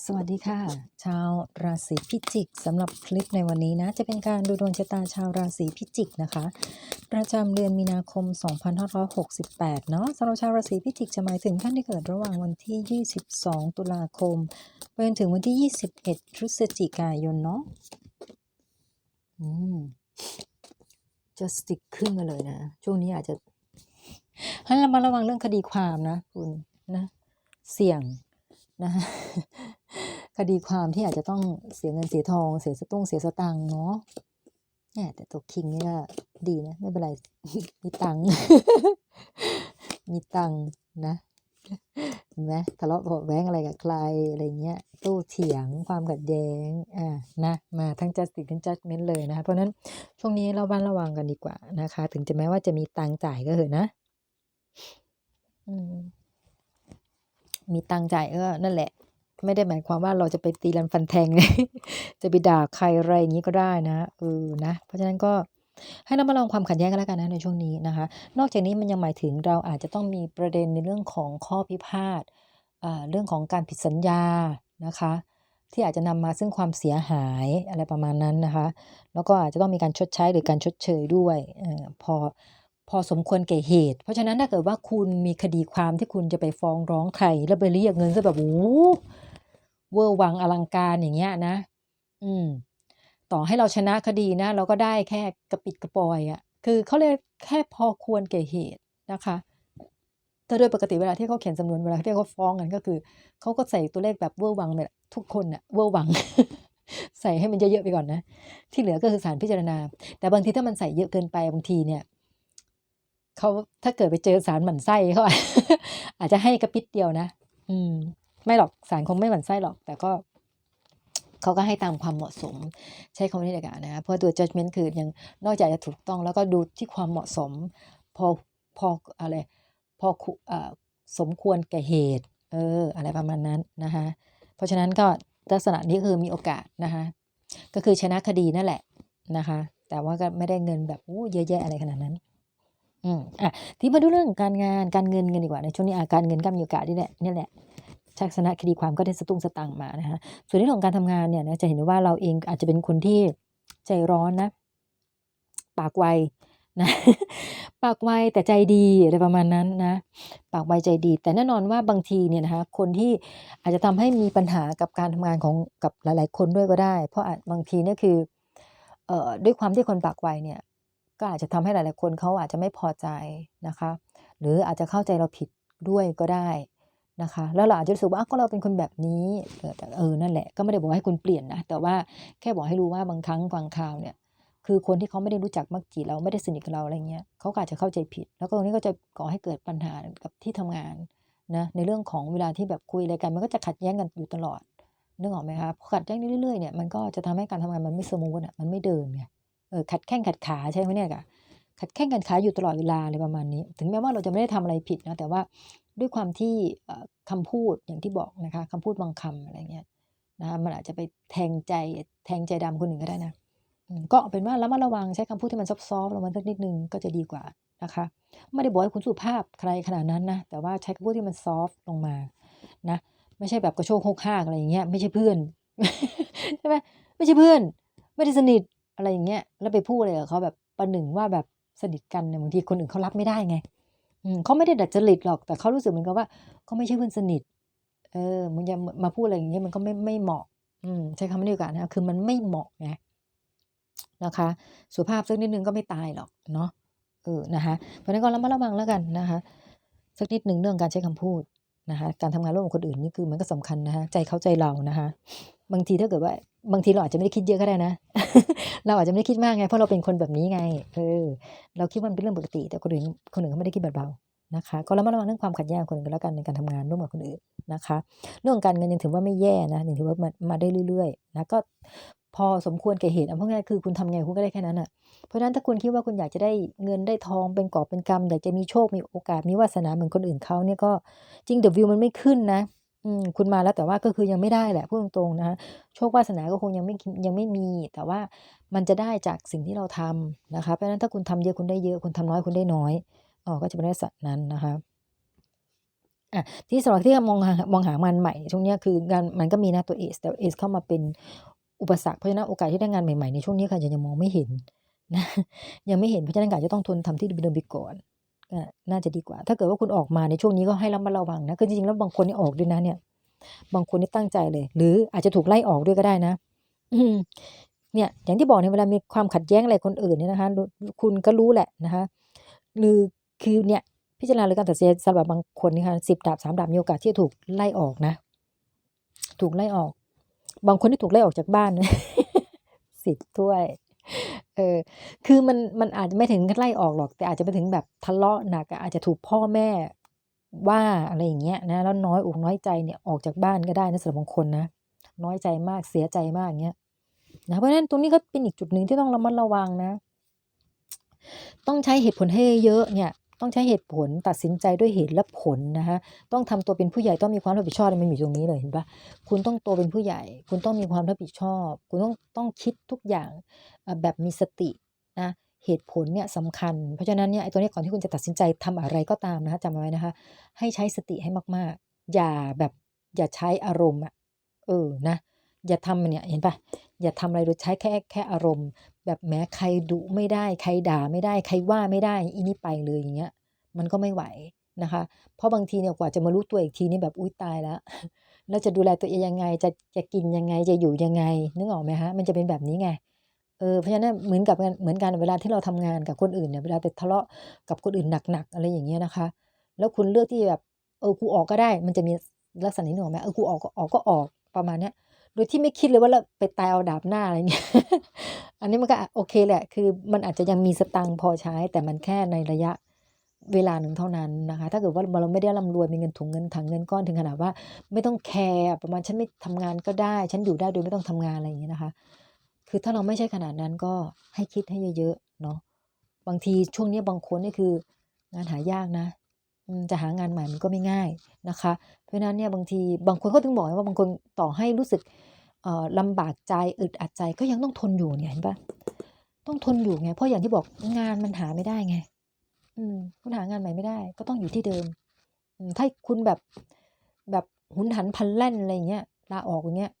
สวัสดีค่ะ ชาวราศีพิจิกสำหรับคลิปในวันนี้นะ จะเป็นการดูดวงชะตาชาวราศีพิจิกนะคะ ประจำเดือนมีนาคม 2568 เนาะสำหรับชาวราศีพิจิกจะหมายถึงท่านที่เกิดระหว่างวันที่ 22 ตุลาคมไปจนถึงวันที่ 21 พฤศจิกายนเนาะอืมจะสติกขึ้นมาเลยนะ ช่วงนี้อาจจะให้เรามาระวังเรื่องคดีความนะ คุณนะ เสี่ยงนะ คดีความที่อาจจะต้องเสียเงินเสียทอง เสียสตุ้งเสียสตังเนาะเนี่ยแต่ตัวคิงนี่ก็ดีนะ ไม่เป็นไร มีตังค์มีตังค์นะเห็นไหมทะเลาะเบาแว้งอะไรกับใครอะไรเงี้ยโต้เถียงความขัดแย้งอ่านะมาทั้ง justice ทั้ง judgment เลยนะคะเพราะนั้นช่วงนี้เราบ้านระวังกันดีกว่านะคะ ถึงจะแม้ว่าจะมีตังจ่ายก็เถอะนะอืมมีตังจ่ายก็นั่นแหละ ไม่ได้หมายความว่าเราจะไปตีรันฟันแทงจะไปด่าใครอะไรอย่างนี้ก็ได้นะเออนะ เพราะฉะนั้นก็ให้เรามาลองความขัดแย้งกันแล้วกันนะในช่วงนี้นะคะ นอกจากนี้มันยังหมายถึงเราอาจจะต้องมีประเด็นในเรื่องของข้อพิพาทเรื่องของการผิดสัญญานะคะ ที่อาจจะนำมาซึ่งความเสียหายอะไรประมาณนั้นนะคะ แล้วก็อาจจะต้องมีการชดใช้หรือการชดเชยด้วยออพอพอสมควรแก่เหตุ เพราะฉะนั้นถ้าเกิดว่าคุณมีคดีความที่คุณจะไปฟ้องร้องใครแล้วไปเรียกเงินซะแบบโอ้ เวอร์วังอลังการอย่างเงี้ยนะ อืม ต่อให้เราชนะคดีนะ เราก็ได้แค่กระปิดกระปอยอะ่ะ คือเขาเลยกแค่พอควรแก่เหตุนะคะแต่โดยปกติเวลาที่เขาเขียนสำนวนเวลาที่เขาฟ้องกันก็คือเขาก็ใส่ตัวเลขแบบเวอร์วังแบบทุกคนอะเวอร์วัง ใส่ให้มันเยอะๆไปก่อนนะ ที่เหลือก็คือสารพิจารณา แต่บางทีถ้ามันใส่เยอะเกินไปบางทีเนี่ยเขาถ้าเกิดไปเจอสารหมั่นไส้เขาอาจจะให้กระปิดเดียวนะ อืม ไม่หรอกสารคงไม่หมั่นไส้หรอก แต่ก็เขาก็ให้ตามความเหมาะสม ใช้คำนี้เลยกันนะเพราะตัว judgment คือยังนอกจากจะถูกต้องแล้วก็ดูที่ความเหมาะสม พอพออะไรพออสมควรแก่เหตุเอออะไรประมาณนั้นนะคะเพราะฉะนั้นก็ลักษณะนี้คือมีโอกาสนะคะก็คือชนะคดีนั่นแหละนะคะ แต่ว่าก็ไม่ได้เงินแบบโอ้เยอะแยะอะไรขนาดนั้นอืมอะที่มาดูเรื่องการงานการเงินกันดีกว่าในช่วงนี้อาการเงินก็มีโอกาสนี่แหละนี่แหละ ชักชนะคดีความก็ได้สตุ้งสตังค์มานะคะส่วนเรื่องของการทำงานเนี่ยนะจะเห็นได้ว่าเราเองอาจจะเป็นคนที่ใจร้อนนะ ปากไวนะปากไวแต่ใจดีอะไรประมาณนั้นนะ ปากไวใจดี แต่แน่นอนว่าบางทีเนี่ยนะคะคนที่อาจจะทำให้มีปัญหากับการทำงานของกับหลาย ๆ คนด้วยก็ได้ เพราะอาจบางทีเนี่ยคือเอ่อด้วยความที่คนปากไวเนี่ย ก็อาจจะทำให้หลาย ๆ คนเขาอาจจะไม่พอใจนะคะ หรืออาจจะเข้าใจเราผิดด้วยก็ได้ นะคะแล้วเราอาจจะรู้สึกว่าก็เราเป็นคนแบบนี้เออแต่เออนั่นแหละก็ไม่ได้บอกให้คุณเปลี่ยนนะแต่ว่าแค่บอกให้รู้ว่าบางครั้งบางคราวเนี่ยคือคนที่เขาไม่ได้รู้จักมักจีเราไม่ได้สนิทกับเราอะไรเงี้ยเขาอาจจะเข้าใจผิด แล้วก็ตรงนี้ก็จะก่อให้เกิดปัญหากับที่ทำงานนะในเรื่องของเวลาที่แบบคุยอะไรกัน มันก็จะขัดแย้งกันอยู่ตลอดนึกออกไหมคะพอขัดแย้งเรื่อยๆเนี่ยมันก็จะทำให้การทำงานมันไม่สมูทอะมันไม่เดินไงเออขัดแข้งขัดขาใช่ไหมเนี่ยกะขัดแข้งขัดขาอยู่ตลอดเวลาอะไรประมาณนี้ ถึงแม้ว่าเราจะไม่ได้ทำอะไรผิดนะแต่ว่า ด้วยความที่เอ่อคำพูดอย่างที่บอกนะคะคำพูดบางคำอะไรเงี้ยนะคะมันอาจจะไปแทงใจแทงใจดำคนหนึ่งก็ได้นะก็เป็นว่าระมัดระวังใช้คำพูดที่มันซอฟต์ๆลงมาสักนิดนึงก็จะดีกว่านะคะไม่ได้บอกให้คุณสุภาพใครขนาดนั้นนะแต่ว่าใช้คำพูดที่มันซอฟต์ลงมานะไม่ใช่แบบกระโชกโคกห้ากอะไรอย่างเงี้ยไม่ใช่เพื่อนใช่ไหมไม่ใช่เพื่อน ไม่ได้สนิทอะไรอย่างเงี้ยแล้วไปพูดอะไรกับเขาแบบประหนึ่งว่าแบบสนิทกันเนี่ยบางทีคนอื่นเขารับไม่ได้ไง เขาไม่ได้ดัดจริตหรอก แต่เขารู้สึกเหมือนกับว่าเขาไม่ใช่เพื่อนสนิท เออมันจะมาพูดอะไรอย่างเงี้ยมันก็ไม่ไม่เหมาะ อืมใช้คำนี้ดีกว่านะคือมันไม่เหมาะไงนะคะ สุภาพสักนิดนึงก็ไม่ตายหรอกเนาะเออนะคะเพราะนั้นก็ระมัดระวังแล้วกันนะคะสักนิดหนึ่งเรื่องการใช้คำพูดนะคะการทำงานร่วมกับคนอื่นนี่คือมันก็สำคัญนะคะใจเขาใจเรานะคะ บางทีถ้าเกิดว่าบางทีเราอาจจะไม่ได้คิดเยอะก็ได้นะ เราอาจจะไม่ได้คิดมากไงเพราะเราเป็นคนแบบนี้ไงเออเราคิดว่ามันเป็นเรื่องปกติ แต่คนอื่นคนอื่นเขาไม่ได้คิดแบบเรานะคะก็ระมัดระวังเรื่องความขัดแย้งคนอื่นกันแล้วกันในการทำงานร่วมกับคนอื่นนะคะ เรื่องการเงินยังถือว่าไม่แย่นะยังถือว่ามามาได้เรื่อยๆนะก็พอสมควรแก่เหตุเอาเพราะงั้นคือคุณทำไงคุณก็ได้แค่นั้นอะเพราะฉะนั้นถ้าคุณคิดว่าคุณอยากจะได้เงินได้ทองเป็นกอบเป็นกำอยากจะมีโชคมีโอกาสมีวาสนาเหมือนคนอื่นเขาเนี่ยก็จริงเดอะวิวมันไม่ขึ้นนะ อืม คุณมาแล้ว แต่ว่าก็คือยังไม่ได้แหละ พูดตรง ๆ นะคะ โชควาสนาก็คงยังไม่ยังไม่มี แต่ว่ามันจะได้จากสิ่งที่เราทำนะคะ เพราะฉะนั้นถ้าคุณทำเยอะคุณได้เยอะ คุณทำน้อยคุณได้น้อยอ๋อก็จะเป็นลักษณะนั้นนะคะอะที่สำหรับที่มองหา มองหางานใหม่ช่วงเนี้ย คืองาน มันก็มีนะตัวเอสแต่เอสเข้ามาเป็นอุปสรรค เพราะฉะนั้นโอกาสที่ได้งานใหม่ ๆ ในช่วงนี้ค่ะ ยังมองไม่เห็น นะ ยังไม่เห็น เพราะฉะนั้นอาจจะต้องทนทำที่เดิม ๆ ไปก่อน น่าจะดีกว่า ถ้าเกิดว่าคุณออกมาในช่วงนี้ก็ให้ระมัดระวังนะคือจริงๆแล้วบางคนนี่ออกด้วยนะเนี่ย บางคนนี่ตั้งใจเลย หรืออาจจะถูกไล่ออกด้วยก็ได้นะ อืเนี่ย อย่างที่บอกเนี่ยเวลามีความขัดแย้งอะไรคนอื่นเนี่ยนะคะ คุณก็รู้แหละนะคะหรือคือเนี่ยพิจารณาหรือการตัดสินสำหรับบางคนนี่ค่ะสิบดาบสามดาบมีโอกาสที่จะถูกไล่ออกนะ ถูกไล่ออก บางคนที่ถูกไล่ออกจากบ้านสิบถ้วย เออคือมันมันอาจจะไม่ถึงกันไล่ออกหรอก แต่อาจจะไปถึงแบบทะเลาะหนักอาจจะถูกพ่อแม่ว่าอะไรอย่างเงี้ยนะแล้วน้อยอกน้อยใจเนี่ยออกจากบ้านก็ได้นะสำหรับบางคนนะน้อยใจมากเสียใจมากอย่างเงี้ยนะเพราะฉะนั้นตรงนี้ก็เป็นอีกจุดหนึ่งที่ต้องระมัดระวังนะ ต้องใช้เหตุผลให้เยอะเนี่ย ต้องใช้เหตุผลตัดสินใจด้วยเหตุและผลนะคะต้องทำตัวเป็นผู้ใหญ่ต้องมีความรับผิดชอบมันอยู่ตรงนี้เลยเห็นปะคุณต้องโตเป็นผู้ใหญ่ คุณต้องมีความรับผิดชอบ คุณต้องต้องคิดทุกอย่างแบบมีสตินะเหตุผลเนี่ยสำคัญ เพราะฉะนั้นเนี่ยไอ้ตัวเนี้ยก่อนที่คุณจะตัดสินใจทำอะไรก็ตามนะคะจำไว้นะคะ ให้ใช้สติให้มากๆ อย่าแบบอย่าใช้อารมณ์อะเออนะอย่าทำเนี่ยเห็นปะอย่าทำอะไรโดยใช้แค่แค่อารมณ์ แบบแม้ใครดุไม่ได้ ใครด่าไม่ได้ ใครว่าไม่ได้อีนี่ไปเลยอย่างเงี้ย มันก็ไม่ไหวนะคะ เพราะบางทีเนี่ยกว่าจะมารู้ตัวอีกทีนี่แบบอุ้ยตายแล้วแล้วจะดูแลตัวเองยังไง จะจะกินยังไงจะอยู่ยังไงนึกออกไหมฮะมันจะเป็นแบบนี้ไงเออเพราะฉะนั้นเหมือนกับเหมือนกันเวลาที่เราทำงานกับคนอื่นเนี่ยเวลาไปทะเลาะกับคนอื่นหนักๆอะไรอย่างเงี้ยนะคะ แล้วคุณเลือกที่แบบเออกูออกก็ได้ มันจะมีลักษณะนี้หนูไหมเออกูออกก็ออกก็ออกประมาณเนี้ย โดยที่ไม่คิดเลยว่าเราไปตายเอาดาบหน้าอะไรเงี้ย อันนี้มันก็โอเคแหละ คือมันอาจจะยังมีสตังพอใช้ แต่มันแค่ในระยะเวลาหนึ่งเท่านั้นนะคะ ถ้าเกิดว่าเราไม่ได้ร่ำรวยมีเงินถุงเงินถังเงินก้อนถึงขนาดว่า ไม่ต้องแคร์ประมาณฉันไม่ทำงานก็ได้ ฉันอยู่ได้โดยไม่ต้องทำงานอะไรอย่างเงี้ยนะคะ คือถ้าเราไม่ใช่ขนาดนั้นก็ให้คิดให้เยอะๆเนาะบางทีช่วงนี้บางคนนี่คืองานหายากนะ จะหางานใหม่มันก็ไม่ง่ายนะคะ เพราะฉะนั้นเนี่ยบางทีบางคนก็ถึงบอกว่าบางคนต่อให้รู้สึกลำบากใจอึดอัดใจก็ยังต้องทนอยู่เนี่ยเห็นปะต้องทนอยู่ไงเพราะอย่างที่บอกงานมันหาไม่ได้ไง อืมคุณหางานใหม่ไม่ได้ ก็ต้องอยู่ที่เดิมถ้าคุณแบบแบบหุนหันพลันแล่นอะไรเงี้ยลาออกอย่างเงี้ย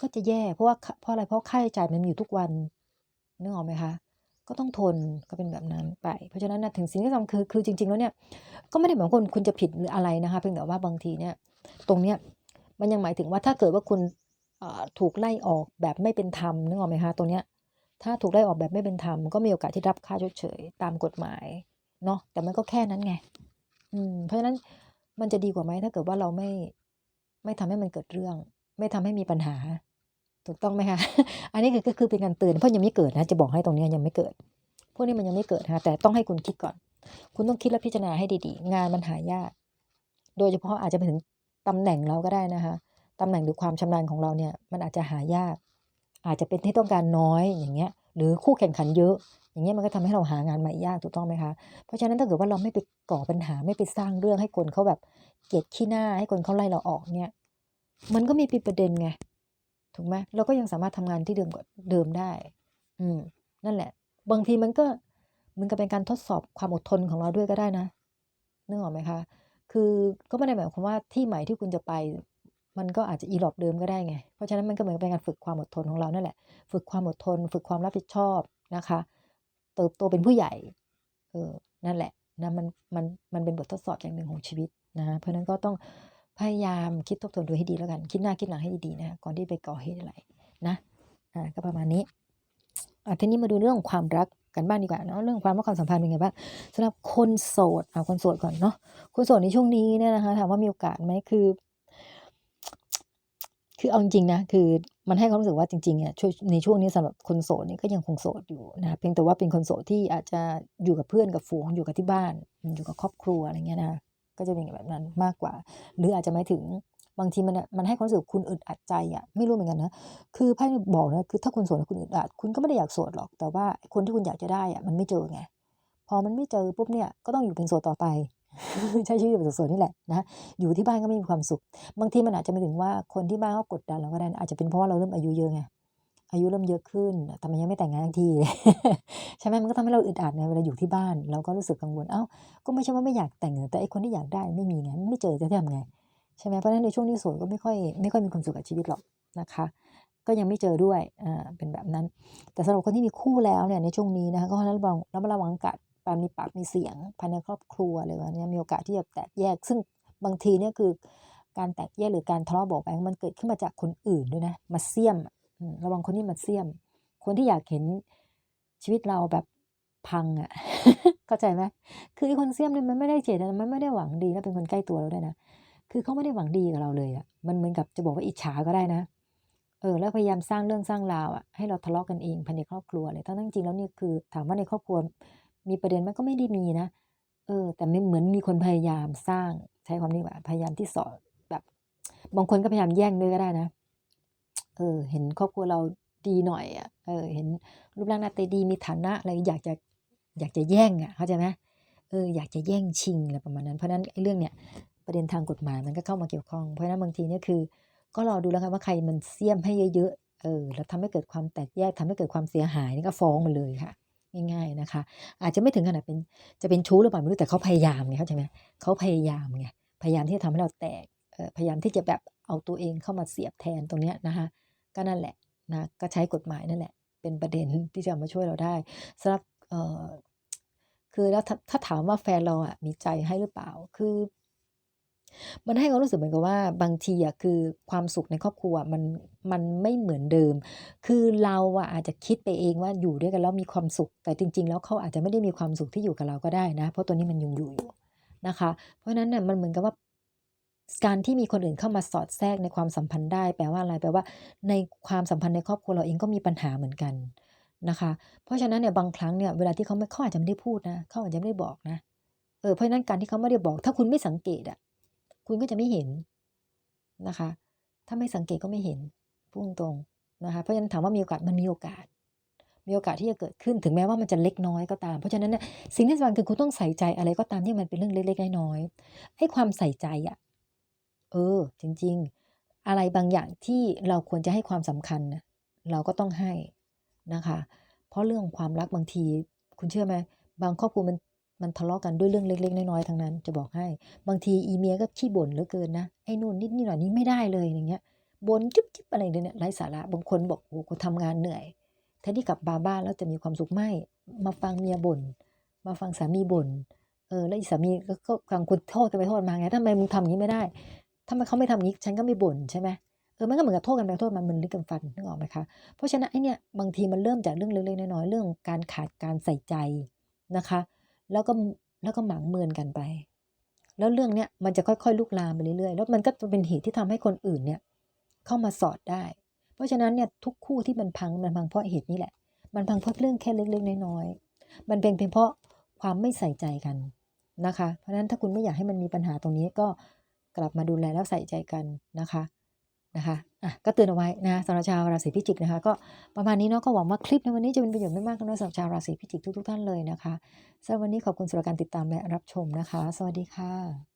ก็จะแย่เพราะว่าเพราะอะไรเพราะค่าใช้จ่ายมันมีอยู่ทุกวันนึกออกไหมคะ ก็ต้องทนก็เป็นแบบนั้นไป เพราะฉะนั้นนะถึงสิ่งที่สำคัญคือคือจริง ๆ แล้วเนี่ยก็ไม่ได้หมายความว่าคุณคุณจะผิดหรืออะไรนะคะเพียงแต่ว่าบางทีเนี่ยตรงเนี้ยมันยังหมายถึงว่าถ้าเกิดว่าคุณเอ่อถูกไล่ออกแบบไม่เป็นธรรมนึกออกไหมคะตรงเนี้ยถ้าถูกไล่ออกแบบไม่เป็นธรรมก็มีโอกาสที่รับค่าชดเชยตามกฎหมายเนาะแต่มันก็แค่นั้นไงอืมเพราะฉะนั้นมันจะดีกว่าไหมถ้าเกิดว่าเราไม่ไม่ทำให้มันเกิดเรื่อง ไม่ทำให้มีปัญหา ถูกต้องไหมคะอันนี้คือก็คือเป็นการเตือนเพราะยังไม่เกิดนะจะบอกให้ตรงนี้ยังไม่เกิด พวกนี้มันยังไม่เกิดนะคะแต่ต้องให้คุณคิดก่อน คุณต้องคิดและพิจารณาให้ดีๆ งานมันหายาก โดยเฉพาะอาจจะไปถึงตำแหน่งเราก็ได้นะคะตำแหน่งหรือความชำนาญของเราเนี่ยมันอาจจะหายาก อาจจะเป็นที่ต้องการน้อยอย่างเงี้ย หรือคู่แข่งขันเยอะ อย่างเงี้ยมันก็ทำให้เราหางานใหม่ยากถูกต้องไหมคะเพราะฉะนั้นถ้าเกิดว่าเราไม่ไปก่อปัญหาไม่ไปสร้างเรื่องให้คนเขาแบบเกลียดขี้หน้าให้คนเขาไล่เราออกเนี่ย มันก็มีประเด็นไง ถูกไหมเราก็ยังสามารถทำงานที่เดิมเดิมได้ อืม นั่นแหละ บางทีมันก็มันก็เป็นการทดสอบความอดทนของเราด้วยก็ได้นะนึกออกไหมคะ คือก็ไม่ได้หมายความว่าที่ใหม่ที่คุณจะไป มันก็อาจจะอีหลอบเดิมก็ได้ไง เพราะฉะนั้นมันก็เหมือนเป็นการฝึกความอดทนของเรานั่นแหละ ฝึกความอดทน ฝึกความรับผิดชอบนะคะ เติบโตเป็นผู้ใหญ่ เออ นั่นแหละนะมันมันมันเป็นบททดสอบอย่างหนึ่งของชีวิตนะ เพราะฉะนั้นก็ต้อง พยายามคิดทบทวนดูให้ดีแล้วกัน คิดหน้าคิดหลังให้ดีๆนะก่อนที่ไปก่อเหตุอะไรนะอ่าก็ประมาณนี้อะทีนี้มาดูเรื่องความรักกันบ้างดีกว่าเนาะเรื่องความรักความสัมพันธ์เป็นไงบ้างสำหรับคนโสดเอาคนโสดก่อนเนาะคนโสดในช่วงนี้เนี่ยนะคะถามว่ามีโอกาสไหมคือ คือเอาจริงๆนะคือมันให้ความรู้สึกว่าจริงๆอะช่วงในช่วงนี้สำหรับคนโสดนี่ก็ยังคงโสดอยู่นะเพียงแต่ว่าเป็นคนโสดที่อาจจะอยู่กับเพื่อนกับฝูงอยู่กับที่บ้าน อยู่กับครอบครัวอะไรเงี้ยนะ ก็จะเป็นแบบนั้นมากกว่า หรืออาจจะหมายถึงบางทีมันมันให้ความรู้สึกคุณอึดอัดใจอะไม่รู้เหมือนกันนะคือไพ่บอกนะคือถ้าคุณโสดแล้วคุณอึดอัดคุณก็ไม่ได้อยากโสดหรอก แต่ว่าคนที่คุณอยากจะได้อะมันไม่เจอไงพอมันไม่เจอปุ๊บเนี่ยก็ต้องอยู่เป็นโสดต่อไปใช้ชีวิตแบบโสดนี่แหละนะอยู่ที่บ้านก็ไม่มีความสุข บางทีมันอาจจะไม่ถึงว่าคนที่บ้านเขากดดันเราก็ได้นะอาจจะเป็นเพราะว่าเราเริ่มอายุเยอะไง อายุเริ่มเยอะขึ้นแต่มันยังไม่แต่งงานทันทีใช่ไหมมันก็ทำให้เราอึดอัดไงเวลาอยู่ที่บ้าน เราก็รู้สึกกังวล เอ้า ก็ไม่ใช่ว่าไม่อยากแต่ง แต่ไอ้คนที่อยากได้ไม่มีไง ไม่เจอจะทำไง ใช่ไหมเพราะฉะนั้นในช่วงที่โสดก็ไม่ค่อยไม่ค่อยมีความสุขกับชีวิตหรอกนะคะ ก็ยังไม่เจอด้วย อ่า เป็นแบบนั้น แต่สำหรับคนที่มีคู่แล้วเนี่ยในช่วงนี้นะคะก็ให้ระวังระมัดระวังกัดปามีปากมีเสียงภายในครอบครัวอะไรแบบนี้มีโอกาสที่จะแตกแยก ซึ่งบางทีเนี่ยคือการแตกแยกหรือการทะเลาะเบาะแว้งมันเกิดขึ้นมาจากคนอื่นด้วยนะ มาเสี่ยม ระวังคนที่มาเสี่ยม คนที่อยากเห็นชีวิตเราแบบพังอะ่ะ เข้าใจไหมคือไอ้คนเสี่ยมเนี่ยมันไม่ได้เจตนามันไม่ได้หวังดีนะเป็นคนใกล้ตัวเราด้วยนะคือเขาไม่ได้หวังดีกับเราเลยอะ่ะ มันเหมือนกับจะบอกว่าอิจฉาก็ได้นะ เออ แล้วพยายามสร้างเรื่องสร้างราวอะให้เราทะเลาะกันเองภายในครอบครัวเลยทั้งๆจริงๆแล้วเนี่ยคือ ถามว่าในครอบครัวมีประเด็นมันก็ไม่ได้มีนะเออ แต่ไม่เหมือนมีคนพยายามสร้างใช้ความนี้ว่าพยายามที่สอนแบบบางคนก็พยายามแย่งด้วยก็ได้นะ เออ เห็นครอบครัวเราดีหน่อยอะเออ เห็นรูปร่างหน้าตาดีมีฐานะอะไรอยากจะอยากจะแย่งอะเข้าใจไหมเอออยากจะแย่งชิงอะไรประมาณนั้น เพราะนั้นไอ้เรื่องเนี้ยประเด็นทางกฎหมายมันก็เข้ามาเกี่ยวข้องเพราะนั้นบางทีเนี่ยคือ ก็รอดูแล้วกันว่าใครมันเสี่ยมให้เยอะๆเออแล้วทำให้เกิดความแตกแยกทำให้เกิดความเสียหายนี่ก็ฟ้องมันเลยค่ะง่ายๆนะคะ อาจจะไม่ถึงขนาดเป็นจะเป็นชู้หรือเปล่าไม่รู้แต่เขาพยายามไงเข้าใจไหมเขาพยายามไงพยายามที่จะทำให้เราแตกพยายามที่จะแบบเอาตัวเองเข้ามาเสียบแทนตรงเนี้ยนะคะ ก็นั่นแหละนะก็ใช้กฎหมายนั่นแหละ เป็นประเด็นที่จะมาช่วยเราได้สำหรับเออคือแล้วถ้าถ้าถามว่าแฟนเราอะมีใจให้หรือเปล่าคือ มันให้ความรู้สึกเหมือนกับว่าบางทีอะคือความสุขในครอบครัวมันมันไม่เหมือนเดิม คือเราอะอาจจะคิดไปเองว่าอยู่ด้วยกันแล้วมีความสุข แต่จริง ๆ แล้วเขาอาจจะไม่ได้มีความสุขที่อยู่กับเราก็ได้นะ เพราะตัวนี้มันยังอยู่อยู่นะคะ เพราะฉะนั้นเนี่ยมันเหมือนกับว่า การที่มีคนอื่นเข้ามาสอดแทรกในความสัมพันธ์ได้ แปลว่าอะไรแปลว่า ในความสัมพันธ์ในครอบครัวเราเองก็มีปัญหาเหมือนกันนะคะ เพราะฉะนั้นเนี่ยบางครั้งเนี่ยเวลาที่เขาไม่เขาอาจจะไม่ได้พูดนะเขาอาจจะไม่ได้บอกนะเออเพราะฉะนั้นการที่เขาไม่ได้บอก ถ้าคุณไม่สังเกตอะคุณก็จะไม่เห็นนะคะ ถ้าไม่สังเกตก็ไม่เห็นพูดตรงนะคะเพราะฉะนั้นถามว่ามีโอกาสมันมีโอกาส มีโอกาสที่จะเกิดขึ้นถึงแม้ว่ามันจะเล็กน้อยก็ตาม เพราะฉะนั้นเนี่ยสิ่งที่สำคัญคือคุณต้องใส่ใจอะไรก็ตามที่มันเป็นเรื่องเล็กๆน้อยๆให้ความใส่ใจอะ เออ จริง ๆ อะไรบางอย่างที่เราควรจะให้ความสำคัญนะเราก็ต้องให้นะคะ เพราะเรื่องความรักบางที คุณเชื่อไหมบางครอบครัวมันมันทะเลาะกันด้วยเรื่องเล็กๆน้อยๆทั้งนั้น จะบอกให้ บางทีอีเมียก็ขี้บ่นเหลือเกินนะไอ้นู่นนิดนี่หน่อยนี้ไม่ได้เลยอย่างเงี้ยบ่นจุ๊บจิ๊บอะไรเนี่ยไร้สาระบางคนบอกโอ้กูทำงานเหนื่อยแทนที่กลับมาบ้านแล้วจะมีความสุขไม่มาฟังเมียบ่นมาฟังสามีบ่นเออแล้วอีสามีก็ก็กลางคนโทษกันไปโทษมาไงทำไมมึงทำอย่างนี้ไม่ได้ ทำไมเขาไม่ทำอย่างนี้ฉันก็ไม่บ่นใช่ไหมเออมันก็เหมือนกับโทษกันไปโทษมันมันลึกกันฟันนึกออกไหมคะเพราะฉะนั้นไอเนี่ยบางทีมันเริ่มจากเรื่องเล็กๆน้อยๆเรื่องการขาดการใส่ใจนะคะ แล้วก็แล้วก็หมางเมินกันไป แล้วเรื่องเนี้ยมันจะค่อยๆลุกลามไปเรื่อยๆแล้วมันก็จะเป็นเหตุที่ทำให้คนอื่นเนี่ยเข้ามาสอดได้ เพราะฉะนั้นเนี่ยทุกคู่ที่มันพังมันพังเพราะเหตุนี้แหละ มันพังเพราะเรื่องแค่เล็กๆน้อยๆมันเป็นเพียงเพราะความไม่ใส่ใจกันนะคะ เพราะฉะนั้นถ้าคุณไม่อยากให้มันมีปัญหาตรงนี้ก็ กลับมาดูแลแล้วใส่ใจกันนะคะนะคะอะก็เตือนเอาไว้นะสำหรับชาวราศีพิจิกนะคะ ก็ประมาณนี้เนาะก็หวังว่าคลิปในวันนี้จะเป็นประโยชน์ไม่มากก็น้อยสำหรับชาวราศีพิจิกทุกๆท่านเลยนะคะสำหรับวันนี้ขอบคุณสำหรับการติดตามและรับชมนะคะ สวัสดีค่ะ